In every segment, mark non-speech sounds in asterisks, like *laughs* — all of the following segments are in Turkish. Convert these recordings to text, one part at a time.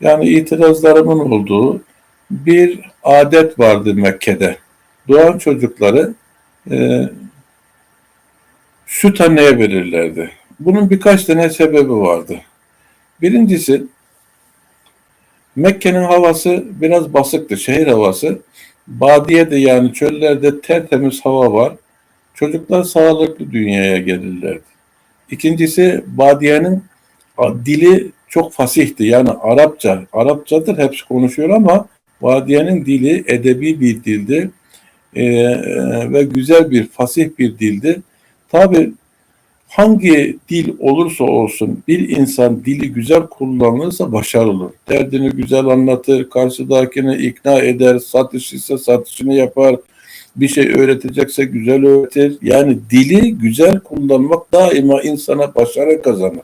yani itirazlarımın olduğu bir adet vardı Mekke'de. Doğan çocukları e, süt anneye verirlerdi. Bunun birkaç tane sebebi vardı. Birincisi Mekke'nin havası biraz basıktı, şehir havası. Badiyede yani çöllerde tertemiz hava var. Çocuklar sağlıklı dünyaya gelirlerdi. İkincisi Badiye'nin dili çok fasihti. Yani Arapça, Arapçadır hepsi konuşuyor ama Badiye'nin dili edebi bir dildi. Ee, ve güzel bir, fasih bir dildi. Tabi hangi dil olursa olsun bir insan dili güzel kullanılırsa başarılı. Derdini güzel anlatır, karşıdakini ikna eder, satış ise satışını yapar, bir şey öğretecekse güzel öğretir. Yani dili güzel kullanmak daima insana başarı kazanır.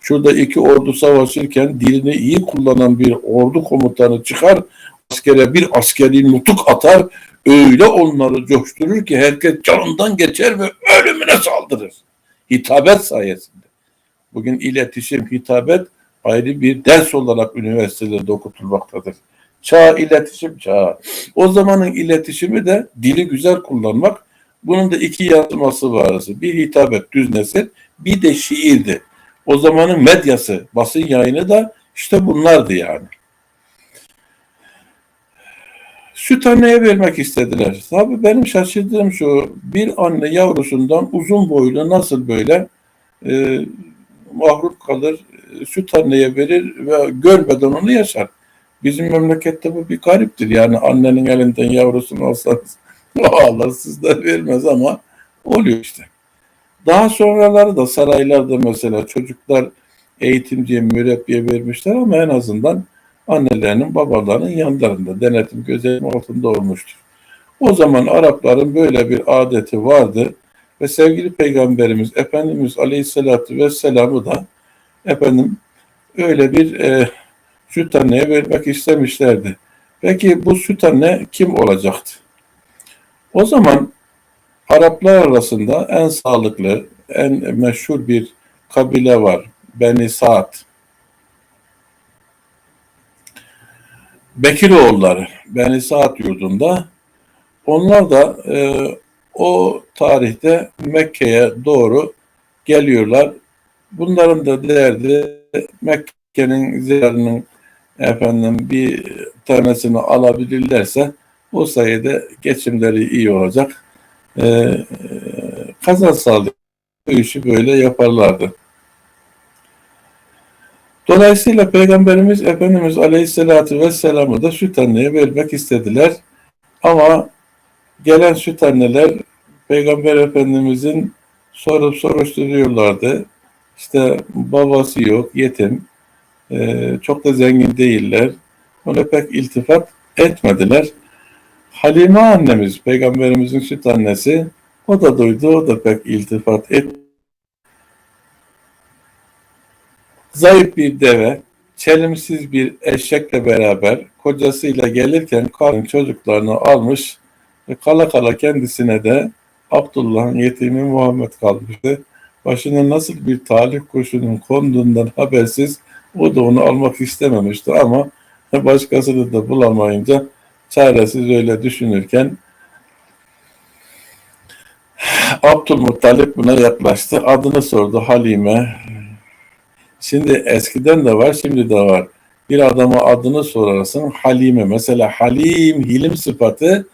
Şurada iki ordu savaşırken dilini iyi kullanan bir ordu komutanı çıkar, askere bir askeri nutuk atar, öyle onları coşturur ki herkes canından geçer ve ölümüne saldırır. Hitabet sayesinde. Bugün iletişim, hitabet ayrı bir ders olarak üniversitelerde okutulmaktadır. Çağ iletişim çağı. O zamanın iletişimi de dili güzel kullanmak. Bunun da iki yazması vardı. Bir hitabet düz nesil, bir de şiirdi. O zamanın medyası, basın yayını da işte bunlardı yani. Süt anneye vermek istediler. Tabii benim şaşırdığım şu, bir anne yavrusundan uzun boylu nasıl böyle e, mahrum kalır, süt anneye verir ve görmeden onu yaşar. Bizim memlekette bu bir gariptir. Yani annenin elinden yavrusunu alsanız *laughs* Allah sizden vermez ama oluyor işte. Daha sonraları da saraylarda mesela çocuklar eğitimciye, mürebbiye vermişler ama en azından annelerinin, babalarının yanlarında denetim gözetim altında olmuştur. O zaman Arapların böyle bir adeti vardı ve sevgili Peygamberimiz Efendimiz Aleyhisselatü Vesselam'ı da efendim öyle bir e, süt anneye vermek istemişlerdi. Peki bu süt anne kim olacaktı? O zaman Araplar arasında en sağlıklı, en meşhur bir kabile var. Beni Saad. Bekiroğulları Beni Saad yurdunda. Onlar da e, o tarihte Mekke'ye doğru geliyorlar. Bunların da derdi Mekke'nin ziyarının efendim bir tanesini alabilirlerse o sayede geçimleri iyi olacak. Ee, kazan sağlığı işi böyle yaparlardı. Dolayısıyla Peygamberimiz Efendimiz Aleyhisselatü Vesselam'ı da süt anneye vermek istediler. Ama gelen süt anneler Peygamber Efendimizin sorup soruşturuyorlardı. İşte babası yok, yetim, ee, çok da zengin değiller. Ona pek iltifat etmediler. Halime annemiz, peygamberimizin süt annesi, o da duydu, o da pek iltifat et. Zayıf bir deve, çelimsiz bir eşekle beraber kocasıyla gelirken karın çocuklarını almış ve kala kala kendisine de Abdullah'ın yetimi Muhammed kalmıştı. Başına nasıl bir talih kuşunun konduğundan habersiz o da onu almak istememişti ama başkasını da bulamayınca çaresiz öyle düşünürken Abdülmuttalip buna yaklaştı. Adını sordu Halime. Şimdi eskiden de var, şimdi de var. Bir adama adını sorarsın Halime. Mesela Halim, hilim sıfatı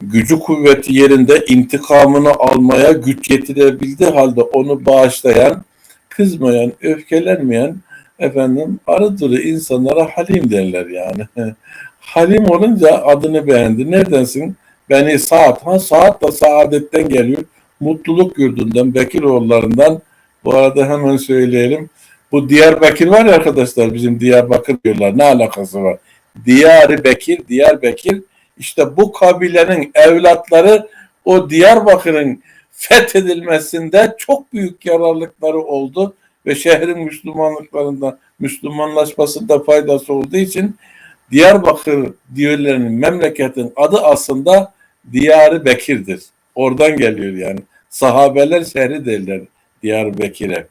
gücü kuvveti yerinde intikamını almaya güç yetirebildiği halde onu bağışlayan, kızmayan, öfkelenmeyen, efendim arıdırı insanlara halim derler yani. *laughs* halim olunca adını beğendi. Neredensin? Beni saat. Ha saat da saadetten geliyor. Mutluluk yurdundan, Bekiroğullarından. Bu arada hemen söyleyelim. Bu Diyarbakır var ya arkadaşlar bizim Diyarbakır diyorlar. Ne alakası var? Diyar Bekir, Diyarbakır işte bu kabilenin evlatları o Diyarbakır'ın fethedilmesinde çok büyük yararlıkları oldu ve şehrin Müslümanlıklarında Müslümanlaşmasında faydası olduğu için Diyarbakır diyorlarının memleketin adı aslında Diyarı Bekir'dir. Oradan geliyor yani. Sahabeler şehri derler Diyarbakır'e.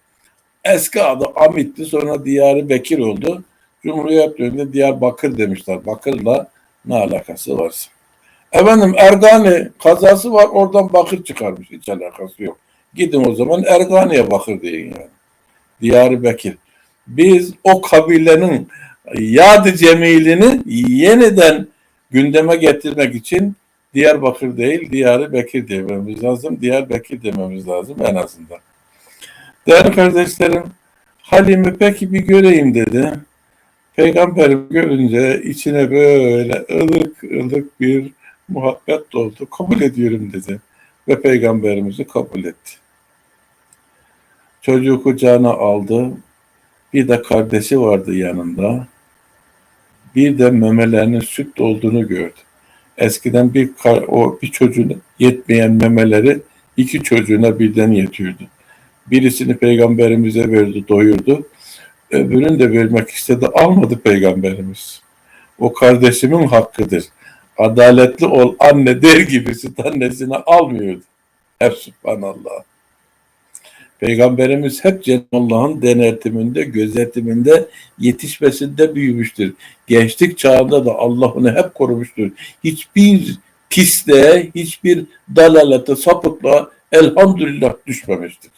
Eski adı Amit'ti sonra Diyarı Bekir oldu. Cumhuriyet döneminde Diyarbakır demişler. Bakır'la ne alakası varsa. Efendim Ergani kazası var oradan bakır çıkarmış. Hiç alakası yok. Gidin o zaman Ergani'ye bakır deyin yani. Diyarbakır. Biz o kabilenin yadı cemilini yeniden gündeme getirmek için Diyarbakır değil Diyarbakır dememiz lazım. Diyarbakır dememiz lazım en azından. Değerli kardeşlerim Halimi peki bir göreyim dedi. Peygamber görünce içine böyle ılık ılık bir muhabbet doldu. Kabul ediyorum dedi. Ve peygamberimizi kabul etti. Çocuğu kucağına aldı. Bir de kardeşi vardı yanında. Bir de memelerinin süt dolduğunu gördü. Eskiden bir o bir çocuğuna yetmeyen memeleri iki çocuğuna birden yetiyordu. Birisini peygamberimize verdi, doyurdu. Öbürünü de vermek istedi, almadı peygamberimiz. O kardeşimin hakkıdır. Adaletli ol anne der gibisi annesini almıyordu. Hep subhanallah. Peygamberimiz hep Cenab-ı Allah'ın denetiminde, gözetiminde, yetişmesinde büyümüştür. Gençlik çağında da Allah onu hep korumuştur. Hiçbir pisliğe, hiçbir dalalete, sapıklığa elhamdülillah düşmemiştir.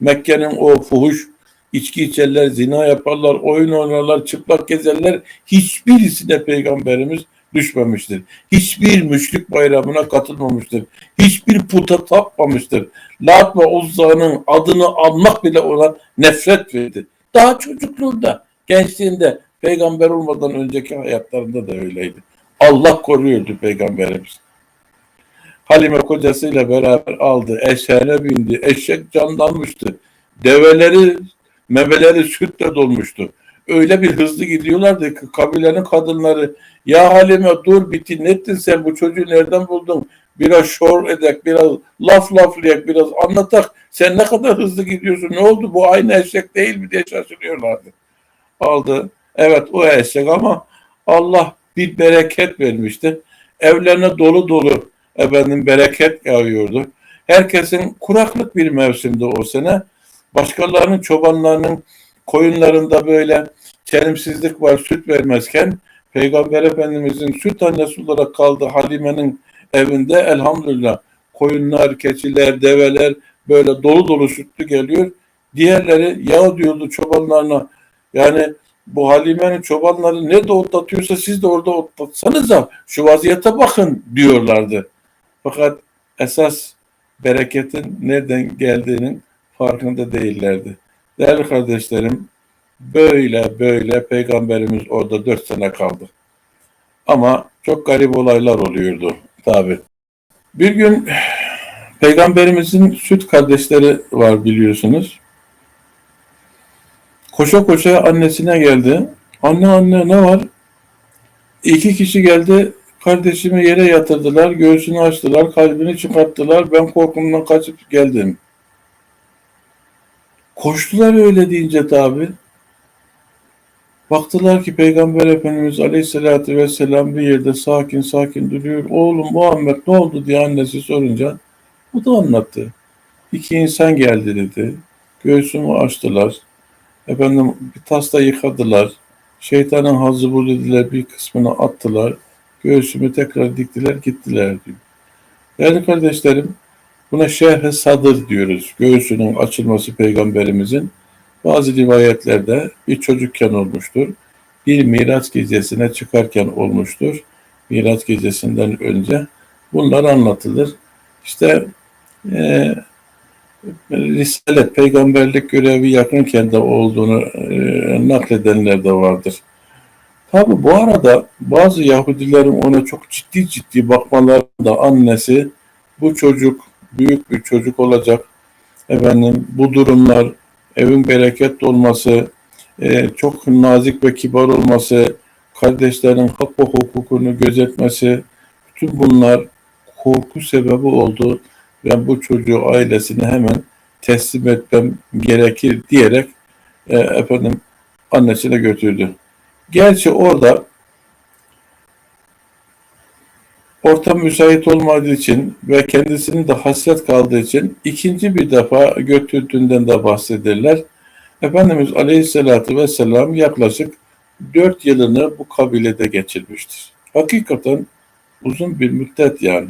Mekke'nin o fuhuş, içki içerler, zina yaparlar, oyun oynarlar, çıplak gezerler. Hiçbirisine peygamberimiz düşmemiştir. Hiçbir müşrik bayramına katılmamıştır. Hiçbir puta tapmamıştır. Lat ve Uzza'nın adını almak bile ona nefret verdi. Daha çocukluğunda, gençliğinde, peygamber olmadan önceki hayatlarında da öyleydi. Allah koruyordu peygamberimiz. Halime kocasıyla beraber aldı. Eşeğine bindi. Eşek canlanmıştı. Develeri, memeleri sütle dolmuştu. Öyle bir hızlı gidiyorlardı ki kabilenin kadınları ya Halime dur bitin ettin sen bu çocuğu nereden buldun? Biraz şor edek, biraz laf laflayak, biraz anlatak. Sen ne kadar hızlı gidiyorsun? Ne oldu? Bu aynı eşek değil mi diye şaşırıyorlardı. Aldı. Evet o eşek ama Allah bir bereket vermişti. Evlerine dolu dolu efendim bereket yağıyordu. Herkesin kuraklık bir mevsimdi o sene. Başkalarının çobanlarının koyunlarında böyle çelimsizlik var süt vermezken Peygamber Efendimizin süt annesi olarak kaldı Halime'nin evinde elhamdülillah koyunlar, keçiler, develer böyle dolu dolu sütlü geliyor. Diğerleri ya diyordu çobanlarına yani bu Halime'nin çobanları ne de otlatıyorsa siz de orada otlatsanıza şu vaziyete bakın diyorlardı. Fakat esas bereketin nereden geldiğinin farkında değillerdi. Değerli kardeşlerim, böyle böyle peygamberimiz orada dört sene kaldı. Ama çok garip olaylar oluyordu tabi. Bir gün peygamberimizin süt kardeşleri var biliyorsunuz. Koşa koşa annesine geldi. Anne anne ne var? İki kişi geldi kardeşimi yere yatırdılar, göğsünü açtılar, kalbini çıkarttılar. Ben korkumdan kaçıp geldim. Koştular öyle deyince tabi. Baktılar ki Peygamber Efendimiz Aleyhisselatü Vesselam bir yerde sakin sakin duruyor. Oğlum Muhammed ne oldu diye annesi sorunca o da anlattı. İki insan geldi dedi. Göğsümü açtılar. Efendim bir tasla yıkadılar. Şeytanın hazı bu dediler bir kısmını attılar. Göğsümü tekrar diktiler gittiler diyor. Değerli kardeşlerim buna şerh sadır diyoruz. Göğsünün açılması peygamberimizin bazı rivayetlerde bir çocukken olmuştur. Bir Miraç gecesine çıkarken olmuştur. Miraç gecesinden önce bunlar anlatılır. İşte e, Risalet, peygamberlik görevi yakınken de olduğunu e, nakledenler de vardır. Tabi bu arada bazı Yahudilerin ona çok ciddi ciddi bakmalarında annesi bu çocuk büyük bir çocuk olacak. Efendim bu durumlar evin bereket olması, e, çok nazik ve kibar olması, kardeşlerin hak ve hukukunu gözetmesi, bütün bunlar korku sebebi oldu. Ben bu çocuğu ailesine hemen teslim etmem gerekir diyerek e, efendim annesine götürdü. Gerçi orada ortam müsait olmadığı için ve kendisinin de hasret kaldığı için ikinci bir defa götürdüğünden de bahsederler. Efendimiz Aleyhisselatü Vesselam yaklaşık dört yılını bu kabilede geçirmiştir. Hakikaten uzun bir müddet yani.